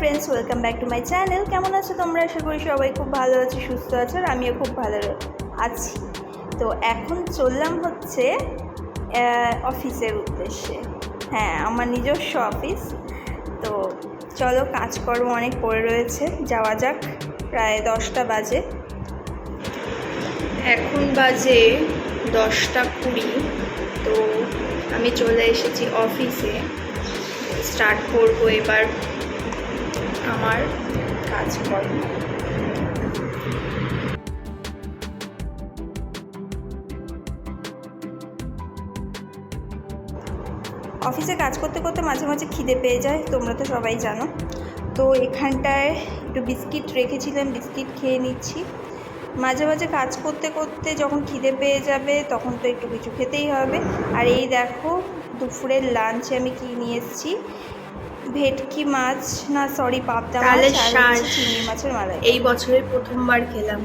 Friends welcome back to my channel কেমন আছো তোমরা? আশা করি সবাই খুব ভালো আছো, সুস্থ আছো, আর আমিও খুব ভালো আছি। তো এখন চললাম হচ্ছে অফিসের উদ্দেশ্যে। হ্যাঁ আমার নিজস্ব অফিস। তো চলো, কাজকর্ম অনেক পড়ে রয়েছে। যাওয়া যাক, প্রায় দশটা বাজে। এখন বাজে দশটা কুড়ি। তো আমি চলে এসেছি অফিসে। স্টার্ট করব এবার। আমার কাজকর্ম অফিসে কাজ করতে করতে মাঝে মাঝে খিদে পেয়ে যায়, তোমরা তো সবাই জানো। তো এখানটায় একটু বিস্কিট রেখেছিলাম, বিস্কিট খেয়ে নিচ্ছি। মাঝে মাঝে কাজ করতে করতে যখন খিদে পেয়ে যাবে, তখন তো একটু কিছু খেতেই হবে। আর এই দেখো, দুপুরের লাঞ্চে আমি কি নিয়ে এসেছি। ভেটকি মাছ না সরি পাবদা মাছ আর শাঁস। চিংড়ি মাছের মালাই এই বছরের প্রথমবার খেলাম।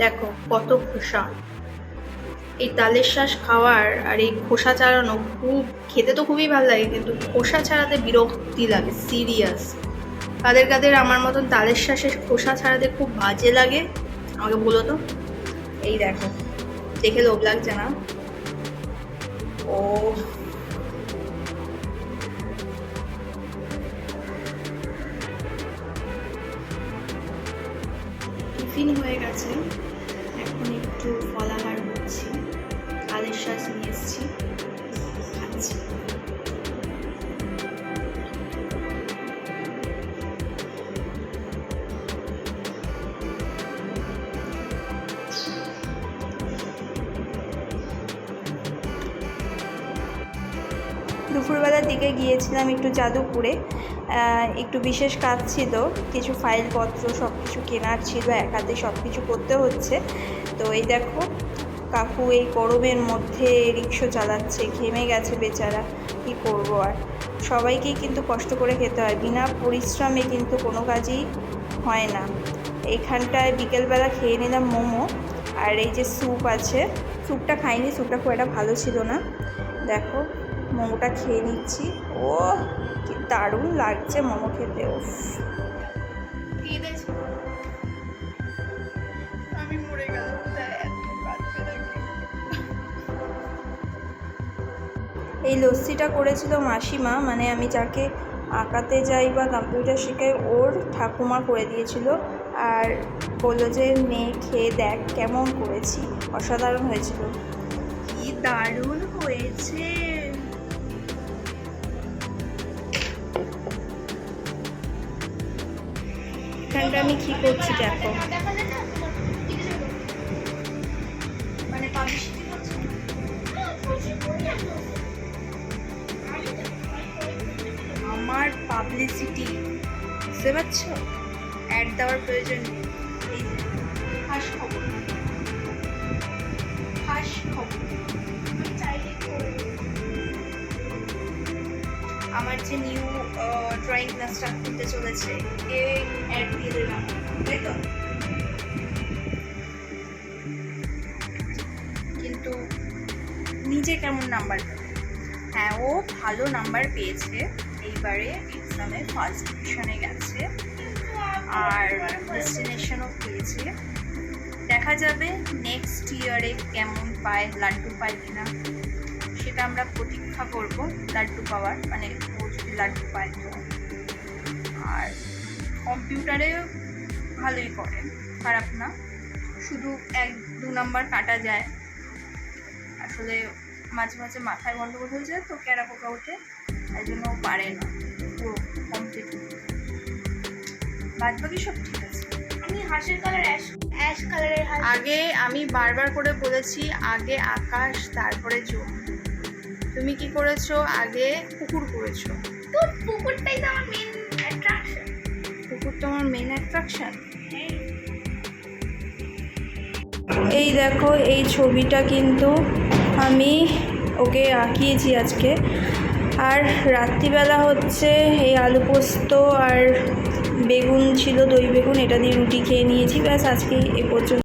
দেখো কত খোসা। এই তালের শ্বাস খাওয়ার আর এই খোসা ছাড়ানো খুব খেতে তো খুবই ভালো লাগে কিন্তু খোসা ছাড়াতে বিরক্তি লাগে সিরিয়াস কাদের কাদের আমার মতন তালের শ্বাসের খোসা ছাড়াতে খুব বাজে লাগে আমাকে বলো তো। এই দেখো দেখে লোভ লাগছে না? ও টিফিন হয়ে গেছে। এখন একটু ফলাহার হচ্ছে কালের শ্বাস নিয়ে এসেছি। দুপুরবেলার দিকে গিয়েছিলাম একটু যাদবপুরে। একটু বিশেষ কাজ ছিল, কিছু ফাইলপত্র সব কিছু কেনার ছিল এক হাতে সব কিছু করতে হচ্ছে। তো এই দেখো, কাকু এই গরমের মধ্যে রিক্সো চালাচ্ছে, ঘেমে গেছে বেচারা, কী করব আর? সবাইকেই কিন্তু কষ্ট করে খেতে হয়, বিনা পরিশ্রমে কিন্তু কোনো কাজই হয় না। এইখানটায় বিকেলবেলা খেয়ে নিলাম মোমো, আর এই যে স্যুপ আছে, স্যুপটা খাইনি, স্যুপটা খুব একটা ভালো ছিল না। দেখো মোমোটা খেয়ে নিচ্ছি। ও কি দারুণ লাগছে মোমো খেতে উফ। আমি মরে গেলাম এই লস্যিটা করেছিল মাসিমা মানে আমি যাকে আঁকাতে যাই বা কম্পিউটার শেখাই ওর ঠাকুমা করে দিয়েছিল। আর বলল যে মেয়ে খেয়ে দেখ কেমন করেছি। অসাধারণ হয়েছিল। কি দারুণ হয়েছে। এখানটা আমি কি করছি দেখো। আমার পাবলিসিটি বুঝতে পারছ? অ্যাড দেওয়ার প্রয়োজন নেই। এই যে নিউ ড্রয়িং ক্লাসটা খুলতে চলেছে। এ অ্যাড দিয়ে দিলাম, তাই তো? কিন্তু নিজে কেমন নাম্বার হ্যাঁ ও ভালো নাম্বার পেয়েছে। এইবারে এক্সামে ফার্স্ট ডিভিশনে গেছে। আর ডেস্টিনেশনও পেয়েছে। দেখা যাবে নেক্সট ইয়ারে কেমন পায়, লাড্ডু পায় কিনা। সেটা আমরা প্রতীক্ষা করব, লাড্ডু পাওয়ার মানে লাড্ডু পায় আর কম্পিউটারে ভালোই করে খারাপ না। শুধু এক দু নাম্বার কাটা যায়। আসলে মাঝে মাঝে মাথায় গন্ডগোল হয়ে যায় তো ক্যারা পোকা ওঠে তাই জন্য পারে না পুরো কমপ্লিট বাদ বাকি সব ঠিক আছে। আমি হাঁসের কালার অ্যাশ অ্যাশ কালারের আগে আমি বারবার করে বলেছি আগে আকাশ তারপরে চোখ তুমি কি করেছ? আগে কুকুর করেছ। তো পুকুরটাই তো আমার মেন অ্যাট্রাকশন কুকুর তো আমার মেন অ্যাট্রাকশন এই দেখো এই ছবিটা কিন্তু আমি ওকে আঁকিয়েছি আজকে। আর রাত্রিবেলা হচ্ছে এই আলু পোস্ত আর বেগুন ছিল দই বেগুন এটা দিয়ে রুটি খেয়ে নিয়েছি। ব্যাস আজকে এ পর্যন্ত।